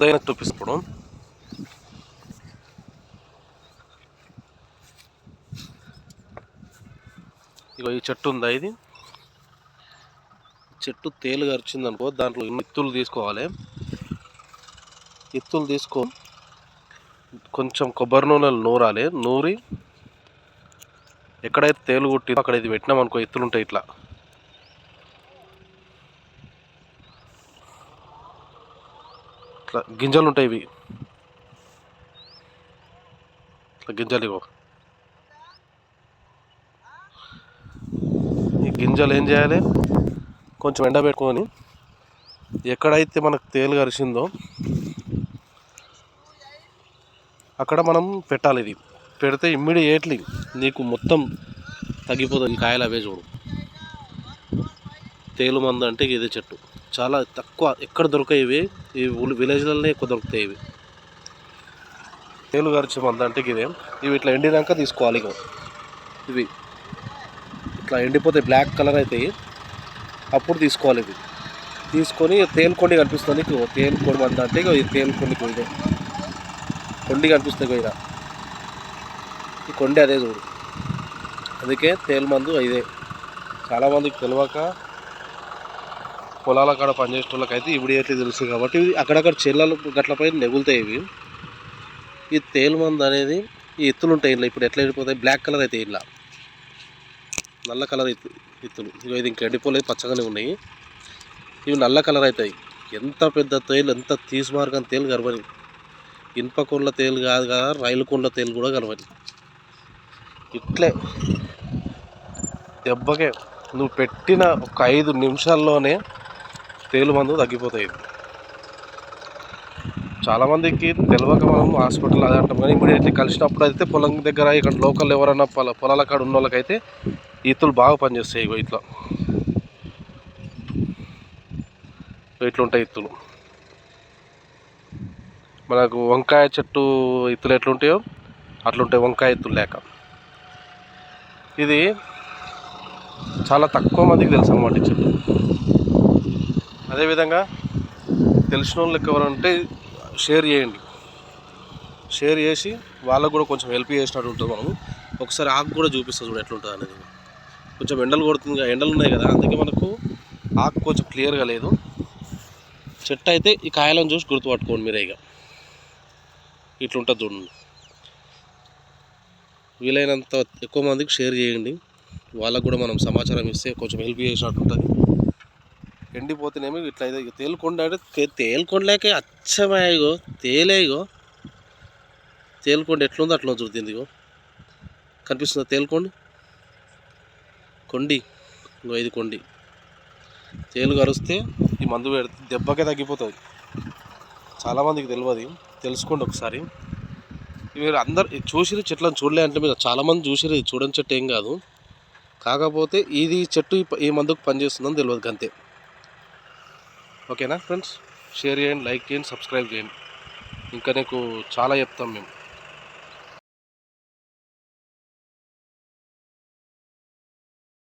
పెద్దయిన చూపిస్తాడు. ఇగో ఈ చెట్టు ఉందా ఇది? చెట్టు తేలు గరిచింది అనుకో దాంట్లో ఇన్ని తీసుకోవాలి. ఎత్తులు తీసుకో. కొంచెం కొబ్బరి నూనెలు నూరాలి. నూరి ఎక్కడైతే తేలు కొట్టి అక్కడ ఇది పెట్టినాం అనుకో ఎత్తులు ఉంటాయి ఇట్లా. ఇట్లా గింజలు ఉంటాయి ఇవి. ఇట్లా గింజలు ఇవ్వ. ఈ గింజలు ఏం చేయాలి? కొంచెం ఎండబెట్టుకొని ఎక్కడైతే మనకు తేలు కరిసిందో అక్కడ మనం పెట్టాలి ఇది. పెడితే ఇమ్మీడియట్లీ నీకు మొత్తం తగ్గిపోతుంది. కాయలు అవే చూడు. తేలు మందు అంటే ఇదే చెట్టు. చాలా తక్కువ ఎక్కడ దొరకాయి ఇవి. ఈ విలేజ్లలోనే విలేజ్లలో ఎక్కువ దొరుకుతాయి ఇవి. తేలు గరిచే మంద అంటే ఇదే ఇవి ఇట్లా ఎండినాక తీసుకోవాలి ఇగో. ఇవి. ఇట్లా ఎండిపోతే బ్లాక్ కలర్ అవుతాయి అప్పుడు తీసుకోవాలి ఇవి. తీసుకొని తేలుకొండి కనిపిస్తుంది ఇక తేలుకొండి మంద అంటే ఇక ఈ తేలుకొండి ఇదే. కొండి కనిపిస్తుంది ఇక ఈ కొండి అదే చూడు. అందుకే తేలు మందు ఇదే. చాలామందికి తెలియక పొలాల కాడ పనిచేసే వాళ్ళకైతే ఇప్పుడు అయితే తెలుసు కాబట్టి ఇవి అక్కడక్కడ చెల్లలు గట్లపై నెగులుతాయి ఇవి. ఈ తేలు మందు అనేది ఈ ఎత్తులు ఉంటాయి ఇలా ఇప్పుడు ఎట్లా ఎండిపోతాయి? బ్లాక్ కలర్ అయితే ఇలా నల్ల కలర్ ఎత్తు ఎత్తులు. ఇవి ఇది ఇంకా ఎండిపోలేదు పచ్చగానే ఉన్నాయి. ఇవి నల్ల కలర్ అవుతాయి. ఎంత పెద్ద తేలు ఎంత తీసి మార్గం తేలు గర్వని ఇనుప కొండ్ల తేలు కాదు కదా రైలు కొండ్ల తేలు కూడా గర్వని ఇట్లే. దెబ్బకే. నువ్వు పెట్టిన ఒక ఐదు నిమిషాల్లోనే తేలు మందు తగ్గిపోతాయి. చాలామందికి తెలియక మనం హాస్పిటల్ అది అంటాం. కానీ ఇమీడియట్లీ కలిసినప్పుడు అయితే పొలం దగ్గర ఇక్కడ లోకల్ ఎవరైనా పొల పొలాల కాడ ఉన్న వాళ్ళకైతే ఈతులు బాగా పనిచేస్తాయి ఇగో ఇట్లా. ఇట్లా ఉంటాయి ఇత్తులు మనకు వంకాయ చెట్టు ఇత్తులు ఎట్లుంటాయో అట్లుంటాయి వంకాయ ఇత్తులు లేక. ఇది చాలా తక్కువ మందికి తెలుసు అన్నమాట చెట్టు. అదేవిధంగా తెలిసిన వాళ్ళకి ఎవరంటే షేర్ చేయండి. షేర్ చేసి వాళ్ళకు కూడా కొంచెం హెల్ప్ చేసినట్టు ఉంటుంది మనం ఒకసారి ఆకు కూడా చూపిస్తా చూడు ఎట్లుంటుంది అనేది. కొంచెం ఎండలు కొడుతుంది కదా, ఎండలు ఉన్నాయి కదా అందుకే మనకు ఆకు కొంచెం క్లియర్గా లేదు. చెట్టు అయితే ఈ కాయలను చూసి గుర్తుపట్టుకోండి మీరే ఇక. ఇట్లుంటుంది చూడండి. వీలైనంత ఎక్కువ మందికి షేర్ చేయండి. వాళ్ళకు కూడా మనం సమాచారం ఇస్తే కొంచెం హెల్ప్ చేసినట్టు ఉంటుంది ఎండిపోతేనేమో ఇట్లా అయితే తేలుకొండ అంటే తే- తేలుకొండలేకే అచ్చమే తేలే ఇగో. తేలుకొండ ఎట్లుందో అట్లా చూడుతుంది ఇగో. కనిపిస్తుందా తేలుకోండి? కొండి ఇంకో ఇది కొండి. తేలు కరిస్తే ఈ మందు పెడితే దెబ్బకే తగ్గిపోతుంది. చాలామందికి తెలియదు తెలుసుకోండి ఒకసారి. మీరు అందరు చూసిరు చెట్లను చూడలే అంటే మీరు చాలామంది చూసిరు ఇది చూడని చెట్టు ఏం కాదు. కాకపోతే ఇది చెట్టు ఈ ఈ మందుకు పనిచేస్తుందని తెలియదు అంతే ఓకేనా ఫ్రెండ్స్? షేర్ చేయండి లైక్ చేయండి సబ్స్క్రైబ్ చేయండి. ఇంకా నీకు చాలా చెప్తాం మేము.